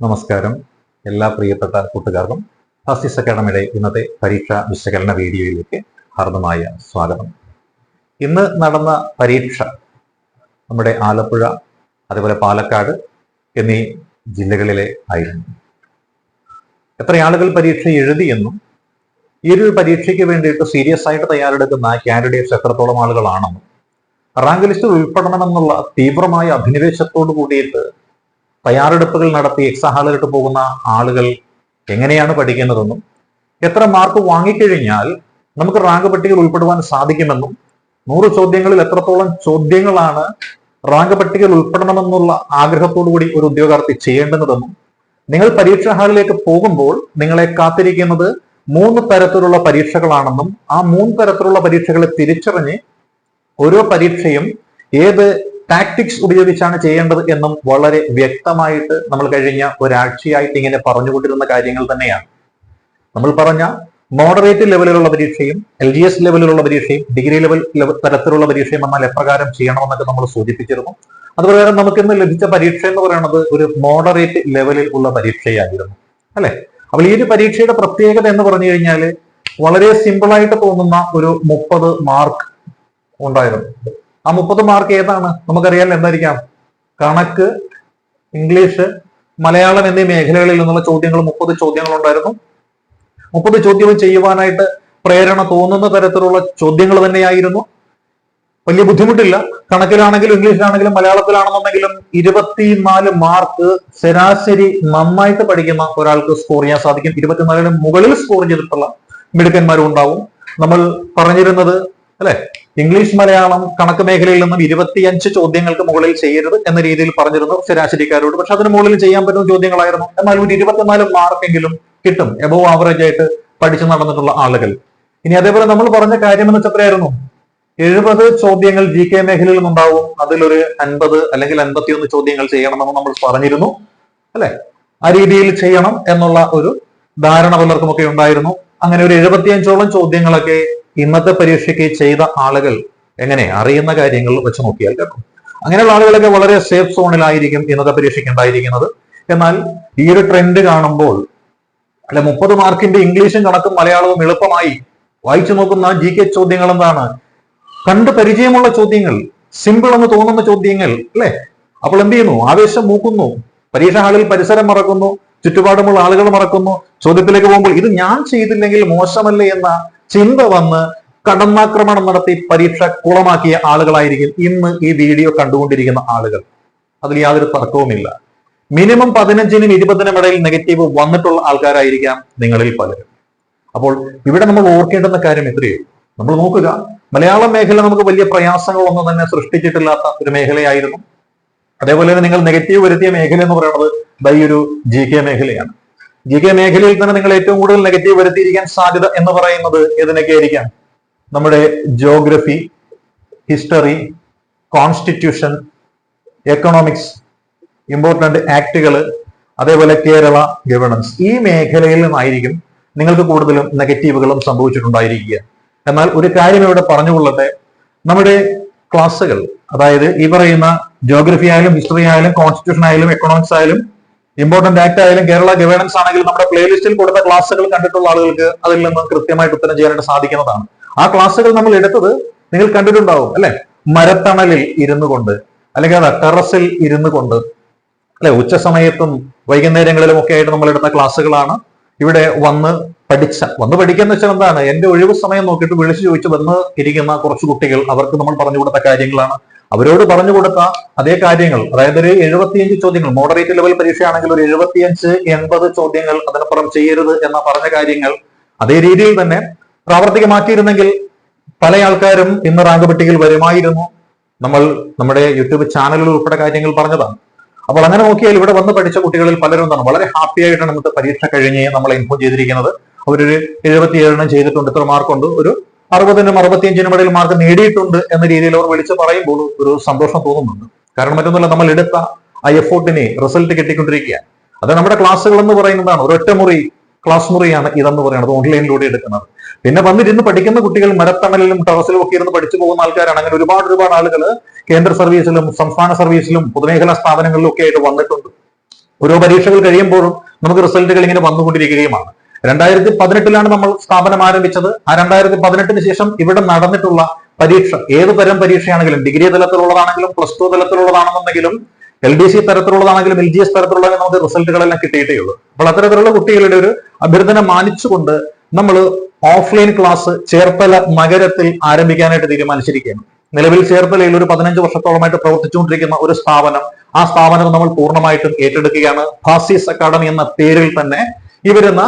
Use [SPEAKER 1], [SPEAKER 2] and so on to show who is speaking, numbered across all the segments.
[SPEAKER 1] നമസ്കാരം. എല്ലാ പ്രിയപ്പെട്ട കൂട്ടുകാർക്കും ഫസ്റ്റിസ് അക്കാഡമിയുടെ ഇന്നത്തെ പരീക്ഷാ വിശകലന വീഡിയോയിലേക്ക് ഹാർദമായ സ്വാഗതം. ഇന്ന് നടന്ന പരീക്ഷ നമ്മുടെ ആലപ്പുഴ അതുപോലെ പാലക്കാട് എന്നീ ജില്ലകളിലെ ആയിരുന്നു. എത്ര ആളുകൾ പരീക്ഷ എഴുതിയെന്നും ഈ ഒരു പരീക്ഷയ്ക്ക് വേണ്ടിയിട്ട് സീരിയസ് ആയിട്ട് തയ്യാറെടുക്കുന്ന കാൻഡിഡേറ്റ്സ് എത്രത്തോളം ആളുകളാണെന്നും റാങ്ക് ലിസ്റ്റിൽ ഉൾപ്പെടണമെന്നുള്ള തീവ്രമായ അഭിനിവേശത്തോടു കൂടിയിട്ട് തയ്യാറെടുപ്പുകൾ നടത്തി എക്സാം ഹാളിലിട്ട് പോകുന്ന ആളുകൾ എങ്ങനെയാണ് പഠിക്കുന്നതെന്നും എത്ര മാർക്ക് വാങ്ങിക്കഴിഞ്ഞാൽ നമുക്ക് റാങ്ക് പട്ടികയിൽ ഉൾപ്പെടുവാൻ സാധിക്കുമെന്നും നൂറ് ചോദ്യങ്ങളിൽ എത്രത്തോളം ചോദ്യങ്ങളാണ് റാങ്ക് പട്ടികയിൽ ഉൾപ്പെടണമെന്നുള്ള ആഗ്രഹത്തോടു കൂടി ഒരു ഉദ്യോഗാർത്ഥി ചെയ്യേണ്ടതെന്നും നിങ്ങൾ പരീക്ഷാ ഹാളിലേക്ക് പോകുമ്പോൾ നിങ്ങളെ കാത്തിരിക്കുന്നത് മൂന്ന് തരത്തിലുള്ള പരീക്ഷകളാണെന്നും ആ മൂന്ന് തരത്തിലുള്ള പരീക്ഷകളെ തിരിച്ചറിഞ്ഞ് ഓരോ പരീക്ഷയും ഏത് ടാക്ടിക്സ് ഉപയോഗിച്ചാണ് ചെയ്യേണ്ടത് എന്നും വളരെ വ്യക്തമായിട്ട് നമ്മൾ കഴിഞ്ഞ ഒരാഴ്ചയായിട്ട് ഇങ്ങനെ പറഞ്ഞുകൊണ്ടിരുന്ന കാര്യങ്ങൾ തന്നെയാണ്. നമ്മൾ പറഞ്ഞ മോഡറേറ്റ് ലെവലിലുള്ള പരീക്ഷയും എൽ ജി എസ് ലെവലിലുള്ള പരീക്ഷയും ഡിഗ്രി ലെവൽ തരത്തിലുള്ള പരീക്ഷയും എന്നാൽ എപ്രകാരം ചെയ്യണമെന്നൊക്കെ നമ്മൾ സൂചിപ്പിച്ചിരുന്നു. അതുപ്രകാരം നമുക്ക് ഇന്ന് ലഭിച്ച പരീക്ഷ എന്ന് പറയുന്നത് ഒരു മോഡറേറ്റ് ലെവലിൽ ഉള്ള പരീക്ഷയായിരുന്നു. അല്ലെ? അപ്പോൾ ഈ ഒരു പരീക്ഷയുടെ പ്രത്യേകത എന്ന് പറഞ്ഞു കഴിഞ്ഞാൽ വളരെ സിമ്പിളായിട്ട് തോന്നുന്ന ഒരു മുപ്പത് മാർക്ക് ഉണ്ടായിരുന്നു. ആ മുപ്പത് മാർക്ക് ഏതാണ്? നമുക്കറിയാൻ എന്തായിരിക്കാം? കണക്ക് ഇംഗ്ലീഷ് മലയാളം എന്നീ മേഖലകളിൽ നിന്നുള്ള ചോദ്യങ്ങൾ മുപ്പത് ചോദ്യങ്ങൾ ഉണ്ടായിരുന്നു മുപ്പത് ചോദ്യവും ചെയ്യുവാനായിട്ട് പ്രേരണ തോന്നുന്ന തരത്തിലുള്ള ചോദ്യങ്ങൾ തന്നെയായിരുന്നു. വലിയ ബുദ്ധിമുട്ടില്ല. കണക്കിലാണെങ്കിലും ഇംഗ്ലീഷിലാണെങ്കിലും മലയാളത്തിലാണെന്നുണ്ടെങ്കിലും ഇരുപത്തിനാല് മാർക്ക് ശരാശരി നന്നായിട്ട് പഠിക്കുന്ന ഒരാൾക്ക് സ്കോർ ചെയ്യാൻ സാധിക്കും. ഇരുപത്തിനാലിന് മുകളിൽ സ്കോർ ചെയ്തിട്ടുള്ള മിടുക്കന്മാരും ഉണ്ടാവും. നമ്മൾ പറഞ്ഞിരുന്നത് അല്ലെ? ഇംഗ്ലീഷ് മലയാളം കണക്ക് മേഖലയിൽ നിന്നും ഇരുപത്തിയഞ്ച് ചോദ്യങ്ങൾക്ക് മുകളിൽ ചെയ്യരുത് എന്ന രീതിയിൽ പറഞ്ഞിരുന്നു ശരാശരിക്കാരോട്. പക്ഷെ അതിന് മുകളിൽ ചെയ്യാൻ പറ്റുന്ന ചോദ്യങ്ങളായിരുന്നു. എന്നാൽ ഒരു ഇരുപത്തിനാല് മാർക്കെങ്കിലും കിട്ടും. എബോ ആവറേജ് ആയിട്ട് പഠിച്ചു നടന്നിട്ടുള്ള ആളുകൾ. ഇനി അതേപോലെ നമ്മൾ പറഞ്ഞ കാര്യം എന്ന് വെച്ചപ്പോഴായിരുന്നു എഴുപത് ചോദ്യങ്ങൾ ജി കെ മേഖലയിൽ നിന്നുണ്ടാവും. അതിലൊരു അൻപത് അല്ലെങ്കിൽ അൻപത്തിയൊന്ന് ചോദ്യങ്ങൾ ചെയ്യണമെന്ന് നമ്മൾ പറഞ്ഞിരുന്നു. അല്ലെ? ആ രീതിയിൽ ചെയ്യണം എന്നുള്ള ഒരു ധാരണ പലർക്കുമൊക്കെ ഉണ്ടായിരുന്നു. അങ്ങനെ ഒരു എഴുപത്തിയഞ്ചോളം ചോദ്യങ്ങളൊക്കെ ഇന്നത്തെ പരീക്ഷയ്ക്ക് ചെയ്ത ആളുകൾ എങ്ങനെ അറിയുന്ന കാര്യങ്ങൾ വെച്ച് നോക്കിയാൽ കേട്ടോ. അങ്ങനെയുള്ള ആളുകളൊക്കെ വളരെ സേഫ് സോണിലായിരിക്കും ഇന്നത്തെ പരീക്ഷയ്ക്ക് ഉണ്ടായിരിക്കുന്നത്. എന്നാൽ ഈ ഒരു ട്രെൻഡ് കാണുമ്പോൾ അല്ലെ മുപ്പത് മാർക്കിന്റെ ഇംഗ്ലീഷും കണക്കും മലയാളവും എളുപ്പമായി വായിച്ചു നോക്കുന്ന ജി കെ ചോദ്യങ്ങൾ എന്താണ്? കണ്ട് പരിചയമുള്ള ചോദ്യങ്ങൾ സിമ്പിൾ എന്ന് തോന്നുന്ന ചോദ്യങ്ങൾ അല്ലെ? അപ്പോൾ എന്ത് ചെയ്യുന്നു? ആവേശം മൂക്കുന്നു. പരീക്ഷാ ഹാളിൽ പരിസരം മറക്കുന്നു. ചുറ്റുപാടുമുള്ള ആളുകൾ മറക്കുന്നു. ചോദ്യത്തിലേക്ക് പോകുമ്പോൾ ഇത് ഞാൻ ചെയ്തില്ലെങ്കിൽ മോശമല്ലേ എന്ന ചിന്ത വന്ന് കടന്നാക്രമണം നടത്തി പരീക്ഷ കുളമാക്കിയ ആളുകളായിരിക്കും ഇന്ന് ഈ വീഡിയോ കണ്ടുകൊണ്ടിരിക്കുന്ന ആളുകൾ. അതിൽ യാതൊരു തർക്കവുമില്ല. മിനിമം പതിനഞ്ചിനും ഇരുപതിനും ഇടയിൽ നെഗറ്റീവ് വന്നിട്ടുള്ള ആൾക്കാരായിരിക്കാം നിങ്ങളിൽ പലരും. അപ്പോൾ ഇവിടെ നമ്മൾ ഓർക്കേണ്ടുന്ന കാര്യം എത്രയോ നമ്മൾ നോക്കുക മലയാളം മേഖല നമുക്ക് വലിയ പ്രയാസങ്ങളൊന്നും തന്നെ സൃഷ്ടിച്ചിട്ടില്ലാത്ത ഒരു മേഖലയായിരുന്നു. അതേപോലെ തന്നെ നിങ്ങൾ നെഗറ്റീവ് വരുത്തിയ മേഖല എന്ന് പറയുന്നത് ബൈ ഒരു ജി കെ മേഖലയാണ്. ജി കെ മേഖലയിൽ തന്നെ നിങ്ങൾ ഏറ്റവും കൂടുതൽ നെഗറ്റീവ് വരുത്തിയിരിക്കാൻ സാധ്യത എന്ന് പറയുന്നത് ഏതിനൊക്കെ ആയിരിക്കാം? നമ്മുടെ geography history constitution economics important ആക്ടുകൾ അതേപോലെ കേരള ഗവേണൻസ് ഈ മേഖലയിൽ നിന്നായിരിക്കും നിങ്ങൾക്ക് കൂടുതലും നെഗറ്റീവുകളും സംഭവിച്ചിട്ടുണ്ടായിരിക്കുക. എന്നാൽ ഒരു കാര്യം ഇവിടെ പറഞ്ഞുകൊള്ളട്ടെ. നമ്മുടെ ക്ലാസ്സുകൾ അതായത് ഈ പറയുന്ന ജോഗ്രഫി ആയാലും ഹിസ്റ്ററി ആയാലും കോൺസ്റ്റിറ്റ്യൂഷൻ ആയാലും എക്കണോമിക്സ് ആയാലും ഇമ്പോർട്ടന്റ് ആക്ട് ആയാലും കേരള ഗവേണൻസ് ആണെങ്കിലും നമ്മുടെ പ്ലേലിസ്റ്റിൽ കൊടുത്ത ക്ലാസ്സുകൾ കണ്ടിട്ടുള്ള ആളുകൾക്ക് അതിൽ നിന്ന് കൃത്യമായിട്ട് ഉത്തരം ചെയ്യാനായിട്ട് സാധിക്കുന്നതാണ്. ആ ക്ലാസ്സുകൾ നമ്മൾ എടുത്തത് നിങ്ങൾ കണ്ടിട്ടുണ്ടാവും അല്ലെ? മരത്തണലിൽ ഇരുന്നു കൊണ്ട് അല്ലെങ്കിൽ അതാ ടെറസിൽ ഇരുന്നു കൊണ്ട് അല്ലെ? ഉച്ച സമയത്തും വൈകുന്നേരങ്ങളിലും ഒക്കെ ആയിട്ട് നമ്മൾ എടുത്ത ക്ലാസ്സുകളാണ് ഇവിടെ വന്ന് പഠിച്ച. വന്ന് പഠിക്കാന്ന് വെച്ചാൽ എന്താണ്? എന്റെ ഒഴിവ് സമയം നോക്കിയിട്ട് വിളിച്ചു ചോദിച്ച് വന്ന് ഇരിക്കുന്ന കുറച്ച് കുട്ടികൾ അവർക്ക് നമ്മൾ പറഞ്ഞു കൊടുത്ത കാര്യങ്ങളാണ്. അവരോട് പറഞ്ഞു കൊടുത്ത അതേ കാര്യങ്ങൾ. അതായത് ഒരു എഴുപത്തിയഞ്ച് ചോദ്യങ്ങൾ മോഡറേറ്റ് ലെവൽ പരീക്ഷയാണെങ്കിൽ ഒരു എഴുപത്തിയഞ്ച് എൺപത് ചോദ്യങ്ങൾ അതിനപ്പുറം ചെയ്യരുത് എന്ന പറഞ്ഞ കാര്യങ്ങൾ അതേ രീതിയിൽ തന്നെ പ്രാവർത്തികമാക്കിയിരുന്നെങ്കിൽ പല ആൾക്കാരും ഇന്ന് റാങ്ക് പട്ടികയിൽ വരുമായിരുന്നു. നമ്മൾ നമ്മുടെ യൂട്യൂബ് ചാനലിൽ ഉൾപ്പെടെ കാര്യങ്ങൾ പറഞ്ഞതാണ്. അപ്പോൾ അങ്ങനെ നോക്കിയാൽ ഇവിടെ വന്ന് പഠിച്ച കുട്ടികളിൽ പലരും എന്താണ് വളരെ ഹാപ്പി ആയിട്ടാണ് നമുക്ക് പരീക്ഷ കഴിഞ്ഞ് നമ്മളെ ഇൻഫോം ചെയ്തിരിക്കുന്നത്. അവരൊരു എഴുപത്തിയേഴെണ്ണം ചെയ്തിട്ടുണ്ട് ഇത്ര മാർക്കുണ്ട് ഒരു അറുപതിനും അറുപത്തിയഞ്ചിനും ഇടയിൽ മാർക്ക് നേടിയിട്ടുണ്ട് എന്ന രീതിയിൽ അവർ വിളിച്ച് പറയുമ്പോൾ ഒരു സന്തോഷം തോന്നുന്നുണ്ട്. കാരണം മറ്റൊന്നുമല്ല നമ്മൾ എടുത്ത ആ എഫോർട്ടിനെ റിസൾട്ട് കിട്ടിക്കൊണ്ടിരിക്കുക അത് നമ്മുടെ ക്ലാസ്സുകൾ എന്ന് പറയുന്നതാണ്. ഒരൊറ്റ മുറി ക്ലാസ് മുറിയാണ് ഇതെന്ന് പറയുന്നത്. ഓൺലൈനിലൂടെ എടുക്കുന്നത്. പിന്നെ വന്നിരുന്ന് പഠിക്കുന്ന കുട്ടികൾ മരത്തണലിലും ടെറസിലും ഒക്കെ ഇരുന്ന് പഠിച്ചു പോകുന്ന ആൾക്കാരാണ്. അങ്ങനെ ഒരുപാട് ഒരുപാട് ആളുകൾ കേന്ദ്ര സർവീസിലും സംസ്ഥാന സർവീസിലും പൊതുമേഖലാ സ്ഥാപനങ്ങളിലും ഒക്കെ ആയിട്ട് വന്നിട്ടുണ്ട്. ഓരോ പരീക്ഷകൾ കഴിയുമ്പോഴും നമുക്ക് റിസൾട്ടുകൾ ഇങ്ങനെ വന്നുകൊണ്ടിരിക്കുകയുമാണ്. രണ്ടായിരത്തി പതിനെട്ടിലാണ് നമ്മൾ സ്ഥാപനം ആരംഭിച്ചത്. ആ രണ്ടായിരത്തി പതിനെട്ടിന് ശേഷം ഇവിടെ നടന്നിട്ടുള്ള പരീക്ഷ ഏത് തരം പരീക്ഷയാണെങ്കിലും ഡിഗ്രി തലത്തിലുള്ളതാണെങ്കിലും പ്ലസ് ടു തലത്തിലുള്ളതാണെന്നുണ്ടെങ്കിലും എൽ ഡി സി തരത്തിലുള്ളതാണെങ്കിലും എൽ ജി എസ് തരത്തിലുള്ള നമുക്ക് റിസൾട്ടുകളെല്ലാം കിട്ടിയിട്ടേ ഉള്ളൂ. അപ്പോൾ അത്തരത്തിലുള്ള കുട്ടികളുടെ ഒരു അഭ്യർത്ഥന മാനിച്ചുകൊണ്ട് നമ്മൾ ഓഫ്ലൈൻ ക്ലാസ് ചേർത്തല നഗരത്തിൽ ആരംഭിക്കാനായിട്ട് തീരുമാനിച്ചിരിക്കുകയാണ്. നിലവിൽ ചേർത്തലയിൽ ഒരു പതിനഞ്ച് വർഷത്തോളമായിട്ട് പ്രവർത്തിച്ചുകൊണ്ടിരിക്കുന്ന ഒരു സ്ഥാപനം ആ സ്ഥാപനം നമ്മൾ പൂർണമായിട്ടും ഏറ്റെടുക്കുകയാണ്. ഫാസിസ് അക്കാഡമി എന്ന പേരിൽ തന്നെ ഈ വരുന്ന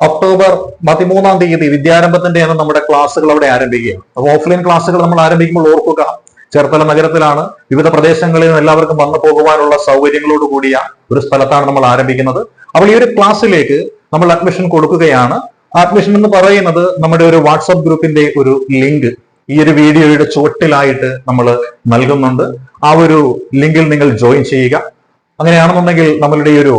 [SPEAKER 1] ഒക്ടോബർ പതിമൂന്നാം തീയതി വിദ്യാരംഭത്തിന്റെ അന്ന് നമ്മുടെ ക്ലാസ്സുകൾ അവിടെ ആരംഭിക്കുകയാണ്. അപ്പോൾ ഓഫ്ലൈൻ ക്ലാസ്സുകൾ നമ്മൾ ആരംഭിക്കുമ്പോൾ ഓർക്കുക ചേർത്തല നഗരത്തിലാണ് വിവിധ പ്രദേശങ്ങളിൽ നിന്ന് എല്ലാവർക്കും വന്നു പോകുവാനുള്ള സൗകര്യങ്ങളോട് കൂടിയ ഒരു സ്ഥലത്താണ് നമ്മൾ ആരംഭിക്കുന്നത്. അപ്പോൾ ഈ ഒരു ക്ലാസ്സിലേക്ക് നമ്മൾ അഡ്മിഷൻ കൊടുക്കുകയാണ്. അഡ്മിഷൻ എന്ന് പറയുന്നത് നമ്മുടെ ഒരു വാട്സപ്പ് ഗ്രൂപ്പിന്റെ ഒരു ലിങ്ക്. ഈ ഒരു വീഡിയോയുടെ ചുവട്ടിലായിട്ട് നമ്മൾ നൽകുന്നുണ്ട്. ആ ഒരു ലിങ്കിൽ നിങ്ങൾ ജോയിൻ ചെയ്യുക. അങ്ങനെയാണെന്നുണ്ടെങ്കിൽ നമ്മളുടെ ഈ ഒരു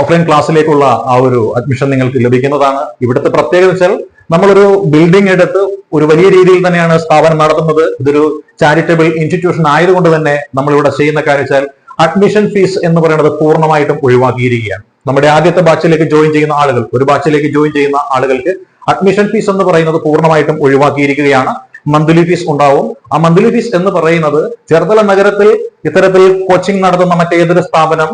[SPEAKER 1] ഓഫ്ലൈൻ ക്ലാസ്സിലേക്കുള്ള ആ ഒരു അഡ്മിഷൻ നിങ്ങൾക്ക് ലഭിക്കുന്നതാണ്. ഇവിടുത്തെ പ്രത്യേകത വെച്ചാൽ നമ്മളൊരു ബിൽഡിംഗ് എടുത്ത് ഒരു വലിയ രീതിയിൽ തന്നെയാണ് സ്ഥാപനം നടത്തുന്നത്. ഇതൊരു ചാരിറ്റബിൾ ഇൻസ്റ്റിറ്റ്യൂഷൻ ആയതുകൊണ്ട് തന്നെ നമ്മൾ ഇവിടെ ചെയ്യുന്ന കാര്യം വെച്ചാൽ അഡ്മിഷൻ ഫീസ് എന്ന് പറയുന്നത് പൂർണമായിട്ടും ഒഴിവാക്കിയിരിക്കുകയാണ്. നമ്മുടെ ആദ്യത്തെ ബാച്ചിലേക്ക് ജോയിൻ ചെയ്യുന്ന ആളുകൾ ഒരു ബാച്ചിലേക്ക് ജോയിൻ ചെയ്യുന്ന ആളുകൾക്ക് അഡ്മിഷൻ ഫീസ് എന്ന് പറയുന്നത് പൂർണമായിട്ടും ഒഴിവാക്കിയിരിക്കുകയാണ്. മന്ത്ലി ഫീസ് ഉണ്ടാവും. ആ മന്ത്ലി ഫീസ് എന്ന് പറയുന്നത് ചെറുതല നഗരത്തിൽ ഇത്തരത്തിൽ കോച്ചിങ് നടത്തുന്ന മറ്റേതൊരു സ്ഥാപനം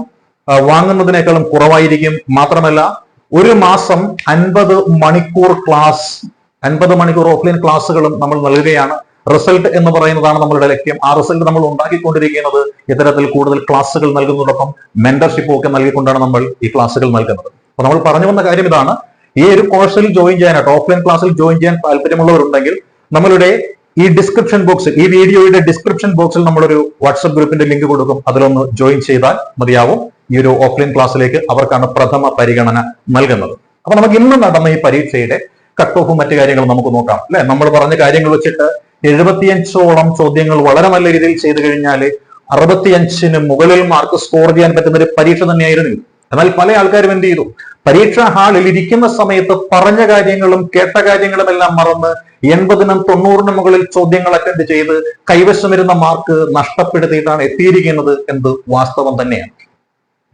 [SPEAKER 1] വാങ്ങുന്നതിനേക്കാളും കുറവായിരിക്കും. മാത്രമല്ല ഒരു മാസം അൻപത് മണിക്കൂർ ക്ലാസ് അൻപത് മണിക്കൂർ ഓഫ്ലൈൻ ക്ലാസ്സുകളും നമ്മൾ നൽകുകയാണ്. റിസൾട്ട് എന്ന് പറയുന്നതാണ് നമ്മളുടെ ലക്ഷ്യം. ആ റിസൾട്ട് നമ്മൾ ഉണ്ടാക്കിക്കൊണ്ടിരിക്കുന്നത് ഇത്തരത്തിൽ കൂടുതൽ ക്ലാസ്സുകൾ നൽകുന്നതോടൊപ്പം മെന്റർഷിപ്പും ഒക്കെ നൽകിക്കൊണ്ടാണ് നമ്മൾ ഈ ക്ലാസ്സുകൾ നൽകുന്നത്. അപ്പൊ നമ്മൾ പറഞ്ഞു വന്ന കാര്യം ഇതാണ്. ഈ ഒരു കോഴ്സിൽ ജോയിൻ ചെയ്യാനായിട്ട് ഓഫ്ലൈൻ ക്ലാസ്സിൽ ജോയിൻ ചെയ്യാൻ താല്പര്യമുള്ളവരുണ്ടെങ്കിൽ നമ്മളുടെ ഈ ഡിസ്ക്രിപ്ഷൻ ബോക്സ് ഈ വീഡിയോയുടെ ഡിസ്ക്രിപ്ഷൻ ബോക്സിൽ നമ്മളൊരു വാട്സ്ആപ്പ് ഗ്രൂപ്പിന്റെ ലിങ്ക് കൊടുക്കും. അതിലൊന്ന് ജോയിൻ ചെയ്താൽ മതിയാവും. ഈ ഒരു ഓഫ്ലൈൻ ക്ലാസ്സിലേക്ക് അവർക്കാണ് പ്രഥമ പരിഗണന നൽകുന്നത്. അപ്പൊ നമുക്ക് ഇന്ന് നടന്ന ഈ പരീക്ഷയുടെ കട്ട് ഓഫും മറ്റു കാര്യങ്ങളും നമുക്ക് നോക്കാം. അല്ലെ? നമ്മൾ പറഞ്ഞ കാര്യങ്ങൾ വെച്ചിട്ട് എഴുപത്തിയഞ്ചോളം ചോദ്യങ്ങൾ വളരെ നല്ല രീതിയിൽ ചെയ്തു കഴിഞ്ഞാൽ അറുപത്തിയഞ്ചിന് മുകളിൽ മാർക്ക് സ്കോർ ചെയ്യാൻ പറ്റുന്ന ഒരു പരീക്ഷ തന്നെയായിരുന്നു. എന്നാൽ പല ആൾക്കാരും എന്ത് ചെയ്തു? പരീക്ഷാ ഹാളിൽ ഇരിക്കുന്ന സമയത്ത് പറഞ്ഞ കാര്യങ്ങളും കേട്ട കാര്യങ്ങളും എല്ലാം മറന്ന് എൺപതിനും തൊണ്ണൂറിനും മുകളിൽ ചോദ്യങ്ങൾ അറ്റൻഡ് ചെയ്ത് കൈവശം വരുന്ന മാർക്ക് നഷ്ടപ്പെടുത്തിയിട്ടാണ് എത്തിയിരിക്കുന്നത് എന്ത് വാസ്തവം തന്നെയാണ്.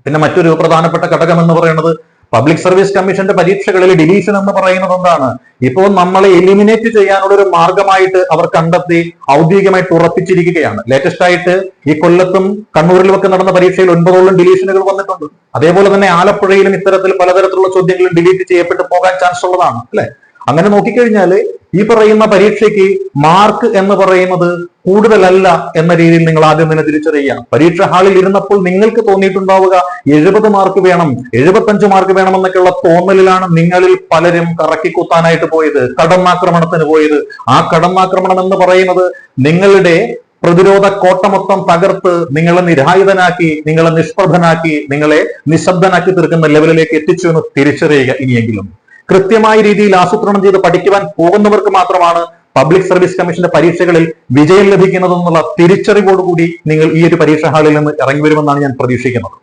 [SPEAKER 1] പിന്നെ മറ്റൊരു പ്രധാനപ്പെട്ട ഘടകം എന്ന് പറയുന്നത് പബ്ലിക് സർവീസ് കമ്മീഷന്റെ പരീക്ഷകളിൽ ഡിലീഷൻ എന്ന് പറയുന്നത് എന്താണ്? ഇപ്പോൾ നമ്മളെ എലിമിനേറ്റ് ചെയ്യാനുള്ള ഒരു മാർഗമായിട്ട് അവർ കണ്ടെത്തി ഔദ്യോഗികമായിട്ട് ഉറപ്പിച്ചിരിക്കുകയാണ്. ലേറ്റസ്റ്റ് ആയിട്ട് ഈ കൊല്ലത്തും കണ്ണൂരിലും ഒക്കെ നടന്ന പരീക്ഷയിൽ ഒൻപതോളം ഡിലീഷനുകൾ വന്നിട്ടുണ്ട്. അതേപോലെ തന്നെ ആലപ്പുഴയിലും ഇത്തരത്തിൽ പലതരത്തിലുള്ള ചോദ്യങ്ങളും ഡിലീറ്റ് ചെയ്യപ്പെട്ടു പോകാൻ ചാൻസ് ഉള്ളതാണ് അല്ലെ? അങ്ങനെ നോക്കിക്കഴിഞ്ഞാൽ ഈ പറയുന്ന പരീക്ഷയ്ക്ക് മാർക്ക് എന്ന് പറയുന്നത് കൂടുതലല്ല എന്ന രീതിയിൽ നിങ്ങൾ ആദ്യം തന്നെ തിരിച്ചറിയുക. പരീക്ഷ ഹാളിൽ ഇരുന്നപ്പോൾ നിങ്ങൾക്ക് തോന്നിയിട്ടുണ്ടാവുക എഴുപത് മാർക്ക് വേണം എഴുപത്തഞ്ച് മാർക്ക് വേണമെന്നൊക്കെയുള്ള തോന്നലിലാണ് നിങ്ങളിൽ പലരും കറക്കിക്കുത്താനായിട്ട് പോയത് കടന്നാക്രമണത്തിന് പോയത്. ആ കടന്നാക്രമണം എന്ന് പറയുന്നത് നിങ്ങളുടെ പ്രതിരോധ കോട്ട മൊത്തം തകർത്ത് നിങ്ങളെ നിരായുധനാക്കി നിങ്ങളെ നിഷ്പ്രഭനാക്കി നിങ്ങളെ നിശബ്ദനാക്കി തീർക്കുന്ന ലെവലിലേക്ക് എത്തിച്ചു എന്ന് തിരിച്ചറിയുക ഇനിയെങ്കിലും. കൃത്യമായ രീതിയിൽ ആസൂത്രണം ചെയ്ത് പഠിക്കുവാൻ പോകുന്നവർക്ക് മാത്രമാണ് പബ്ലിക് സർവീസ് കമ്മീഷന്റെ പരീക്ഷകളിൽ വിജയം ലഭിക്കുന്നതെന്നുള്ള തിരിച്ചറിവോടുകൂടി നിങ്ങൾ ഈ ഒരു പരീക്ഷാ ഹാളിൽ നിന്ന് ഇറങ്ങി വരുമെന്നാണ് ഞാൻ പ്രതീക്ഷിക്കുന്നത്.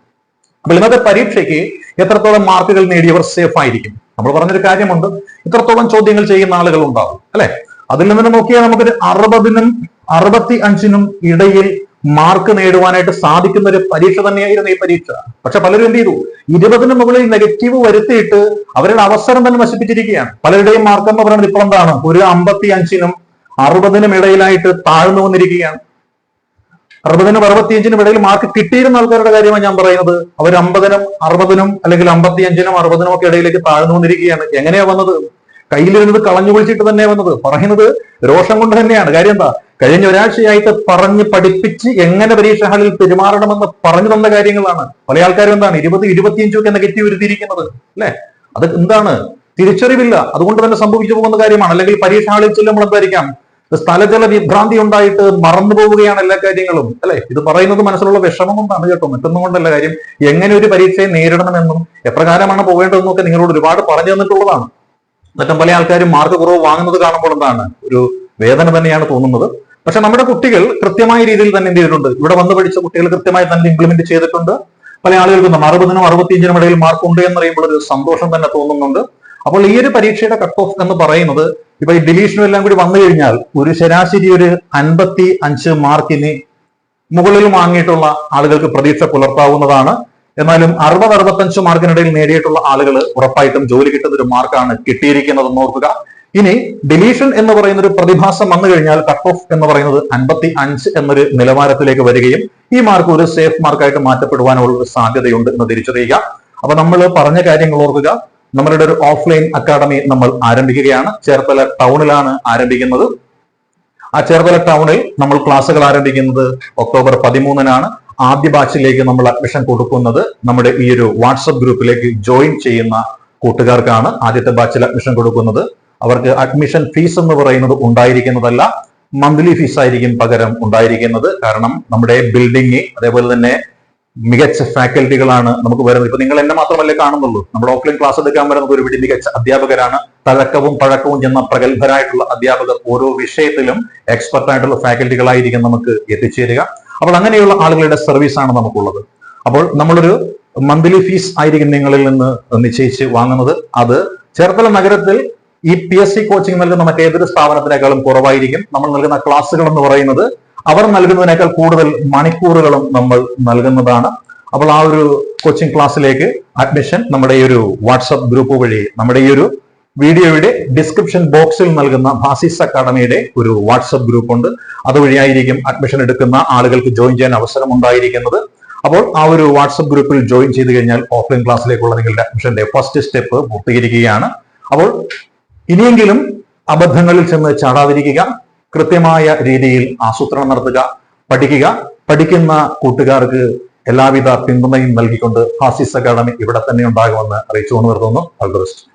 [SPEAKER 1] അപ്പോൾ ഇന്നത്തെ പരീക്ഷയ്ക്ക് എത്രത്തോളം മാർക്കുകൾ നേടിയവർ സേഫ് ആയിരിക്കും? നമ്മൾ പറഞ്ഞൊരു കാര്യമുണ്ട് ഇത്രത്തോളം ചോദ്യങ്ങൾ ചെയ്യുന്ന ആളുകൾ ഉണ്ടാവും അല്ലെ? അതിൽ നിന്ന് നോക്കിയാൽ നമുക്കൊരു അറുപതിനും അറുപത്തി അഞ്ചിനും ഇടയിൽ മാർക്ക് നേടുവാനായിട്ട് സാധിക്കുന്ന ഒരു പരീക്ഷ തന്നെയായിരുന്നു ഈ പരീക്ഷ. പക്ഷെ പലരും എന്ത് ചെയ്തു? ഇരുപതിന് മുകളിൽ നെഗറ്റീവ് വരുത്തിയിട്ട് അവരുടെ അവസരം തന്നെ നശിപ്പിച്ചിരിക്കുകയാണ്. പലരുടെയും മാർക്ക് എന്ന് പറയുന്നത് ഇപ്പോൾ എന്താണ്? ഒരു അമ്പത്തി അഞ്ചിനും അറുപതിനും ഇടയിലായിട്ട് താഴ്ന്നു വന്നിരിക്കുകയാണ്. അറുപതിനും അറുപത്തിയഞ്ചിനും ഇടയിൽ മാർക്ക് കിട്ടിയിരുന്ന ആൾക്കാരുടെ കാര്യമാണ് ഞാൻ പറയുന്നത്. അവർ അമ്പതിനും അറുപതിനും അല്ലെങ്കിൽ അമ്പത്തിയഞ്ചിനും അറുപതിനും ഒക്കെ ഇടയിലേക്ക് താഴ്ന്നു വന്നിരിക്കുകയാണ്. എങ്ങനെയാ വന്നത്? കയ്യിലിരുന്നത് കളഞ്ഞു വിളിച്ചിട്ട് തന്നെ വന്നത്. പറയുന്നത് രോഷം കൊണ്ട് തന്നെയാണ്. കാര്യം എന്താ? കഴിഞ്ഞ ഒരാഴ്ചയായിട്ട് പറഞ്ഞ് പഠിപ്പിച്ച് എങ്ങനെ പരീക്ഷ ഹാളിൽ പെരുമാറണമെന്ന് പറഞ്ഞു തന്ന കാര്യങ്ങളാണ്. പല ആൾക്കാരും എന്താണ്? ഇരുപത് ഇരുപത്തിയഞ്ചും ഒക്കെ നെഗറ്റീവ് വരുത്തിയിരിക്കുന്നത് അല്ലെ? അത് എന്താണ്? തിരിച്ചറിവില്ല. അതുകൊണ്ട് തന്നെ സംഭവിച്ചു പോകുന്ന കാര്യമാണ്. അല്ലെങ്കിൽ പരീക്ഷ ഹാളിൽ ചെല്ലുമ്പോൾ എന്തായിരിക്കാം? സ്ഥലജല വിഭ്രാന്തി ഉണ്ടായിട്ട് മറന്നു പോവുകയാണ് എല്ലാ കാര്യങ്ങളും. അല്ലെ? ഇത് പറയുന്നത് മനസ്സിലുള്ള വിഷമം കൊണ്ടാണ് കേട്ടോ. മറ്റൊന്നും കൊണ്ടല്ല കാര്യം. എങ്ങനെ ഒരു പരീക്ഷയെ നേരിടണമെന്നും എപ്രകാരമാണ് പോകേണ്ടതെന്നും ഒക്കെ നിങ്ങളോട് ഒരുപാട് പറഞ്ഞു തന്നിട്ടുള്ളതാണ്. എന്നിട്ടും പല ആൾക്കാരും മാർക്ക് കുറവ് വാങ്ങുന്നത് കാണുമ്പോൾ എന്താണ്? ഒരു വേദന തന്നെയാണ് തോന്നുന്നത്. പക്ഷെ നമ്മുടെ കുട്ടികൾ കൃത്യമായ രീതിയിൽ തന്നെ എന്ത് ചെയ്തിട്ടുണ്ട്? ഇവിടെ വന്ന് പഠിച്ച കുട്ടികൾ കൃത്യമായി തന്നെ ഇംപ്ലിമെന്റ് ചെയ്തിട്ടുണ്ട്. പല ആളുകൾക്കും അറുപതിനും അറുപത്തിയഞ്ചിനും ഇടയിൽ മാർക്ക് ഉണ്ട് എന്ന് പറയുമ്പോൾ ഒരു സന്തോഷം തന്നെ തോന്നുന്നുണ്ട്. അപ്പോൾ ഈ ഒരു പരീക്ഷയുടെ കട്ട് ഓഫ് എന്ന് പറയുന്നത് ഇപ്പൊ ഈ ഡിലീഷനും എല്ലാം കൂടി വന്നു കഴിഞ്ഞാൽ ഒരു ശരാശരി ഒരു അൻപത്തി അഞ്ച് മാർക്കിന് മുകളിൽ വാങ്ങിയിട്ടുള്ള ആളുകൾക്ക് പ്രതീക്ഷ പുലർത്താവുന്നതാണ്. എന്നാലും അറുപത് അറുപത്തഞ്ച് മാർക്കിനിടയിൽ നേടിയിട്ടുള്ള ആളുകൾ ഉറപ്പായിട്ടും ജോലി കിട്ടുന്ന ഒരു മാർക്കാണ് കിട്ടിയിരിക്കുന്നതെന്ന് ഓർക്കുക. ഇനി ഡിലീഷൻ എന്ന് പറയുന്ന ഒരു പ്രതിഭാസം വന്നു കഴിഞ്ഞാൽ കട്ട് ഓഫ് എന്ന് പറയുന്നത് അൻപത്തി അഞ്ച് എന്നൊരു നിലവാരത്തിലേക്ക് വരികയും ഈ മാർക്ക് ഒരു സേഫ് മാർക്കായിട്ട് മാറ്റപ്പെടുവാനുള്ള ഒരു സാധ്യതയുണ്ട് എന്ന് തിരിച്ചറിയുക. അപ്പൊ നമ്മൾ പറഞ്ഞ കാര്യങ്ങൾ ഓർക്കുക. നമ്മളുടെ ഒരു ഓഫ്ലൈൻ അക്കാഡമി നമ്മൾ ആരംഭിക്കുകയാണ്. ചേർത്തല ടൗണിലാണ് ആരംഭിക്കുന്നത്. ആ ചേർത്തല ടൗണിൽ നമ്മൾ ക്ലാസ്സുകൾ ആരംഭിക്കുന്നത് ഒക്ടോബർ പതിമൂന്നിനാണ്. ആദ്യ ബാച്ചിലേക്ക് നമ്മൾ അഡ്മിഷൻ കൊടുക്കുന്നത് നമ്മുടെ ഈ ഒരു വാട്സപ്പ് ഗ്രൂപ്പിലേക്ക് ജോയിൻ ചെയ്യുന്ന കൂട്ടുകാർക്കാണ് ആദ്യത്തെ ബാച്ചിൽ അഡ്മിഷൻ കൊടുക്കുന്നത്. അവർക്ക് അഡ്മിഷൻ ഫീസ് എന്ന് പറയുന്നത് ഉണ്ടായിരിക്കുന്നതല്ല മന്ത്ലി ഫീസ് ആയിരിക്കും പകരം ഉണ്ടായിരിക്കുന്നത്. കാരണം നമ്മുടെ ബിൽഡിംഗ് അതേപോലെ തന്നെ മികച്ച ഫാക്കൽറ്റികളാണ് നമുക്ക് വരുന്നത്. ഇപ്പൊ നിങ്ങൾ എന്നെ മാത്രമല്ലേ കാണുന്നുള്ളൂ. നമ്മൾ ഓഫ്ലൈൻ ക്ലാസ് എടുക്കാൻ വരുന്നത് ഒരുപിടി മികച്ച അധ്യാപകരാണ്. തഴക്കവും പഴക്കവും ചെന്ന പ്രഗത്ഭരായിട്ടുള്ള അധ്യാപകർ ഓരോ വിഷയത്തിലും എക്സ്പെർട്ട് ആയിട്ടുള്ള ഫാക്കൽറ്റികളായിരിക്കും നമുക്ക് എത്തിച്ചേരുക. അപ്പോൾ അങ്ങനെയുള്ള ആളുകളുടെ സർവീസ് ആണ് നമുക്കുള്ളത്. അപ്പോൾ നമ്മളൊരു മന്ത്ലി ഫീസ് ആയിരിക്കും നിങ്ങളിൽ നിന്ന് നിശ്ചയിച്ച് വാങ്ങുന്നത്. അത് ചേർത്തല നഗരത്തിൽ ഈ പി എസ് സി കോച്ചിങ് നൽകുന്ന മറ്റേതൊരു സ്ഥാപനത്തിനേക്കാളും കുറവായിരിക്കും. നമ്മൾ നൽകുന്ന ക്ലാസ്സുകൾ എന്ന് പറയുന്നത് അവർ നൽകുന്നതിനേക്കാൾ കൂടുതൽ മണിക്കൂറുകളും നമ്മൾ നൽകുന്നതാണ്. അപ്പോൾ ആ ഒരു കോച്ചിങ് ക്ലാസ്സിലേക്ക് അഡ്മിഷൻ നമ്മുടെ ഈ ഒരു വാട്സപ്പ് ഗ്രൂപ്പ് വഴി നമ്മുടെ ഈ ഒരു വീഡിയോയുടെ ഡിസ്ക്രിപ്ഷൻ ബോക്സിൽ നൽകുന്ന ഭാസിസ് അക്കാഡമിയുടെ ഒരു വാട്സപ്പ് ഗ്രൂപ്പ് ഉണ്ട്. അതുവഴിയായിരിക്കും അഡ്മിഷൻ എടുക്കുന്ന ആളുകൾക്ക് ജോയിൻ ചെയ്യാൻ അവസരം ഉണ്ടായിരിക്കുന്നത്. അപ്പോൾ ആ ഒരു വാട്സപ്പ് ഗ്രൂപ്പിൽ ജോയിൻ ചെയ്ത് കഴിഞ്ഞാൽ ഓഫ്ലൈൻ ക്ലാസ്സിലേക്കുള്ള നിങ്ങളുടെ അഡ്മിഷന്റെ ഫസ്റ്റ് സ്റ്റെപ്പ് പൂർത്തീകരിക്കുകയാണ്. അപ്പോൾ ഇനിയെങ്കിലും അബദ്ധങ്ങളിൽ ചെന്ന് ചാടാതിരിക്കുക കൃത്യമായ രീതിയിൽ ആസൂത്രണം നടത്തുക പഠിക്കുക. പഠിക്കുന്ന കൂട്ടുകാർക്ക് എല്ലാവിധ പിന്തുണയും നൽകിക്കൊണ്ട് ഹാസിസ് അക്കാഡമി ഇവിടെ തന്നെ ഉണ്ടാകുമെന്ന് അറിയിച്ചുകൊണ്ട് നിർത്തുന്നു. All the best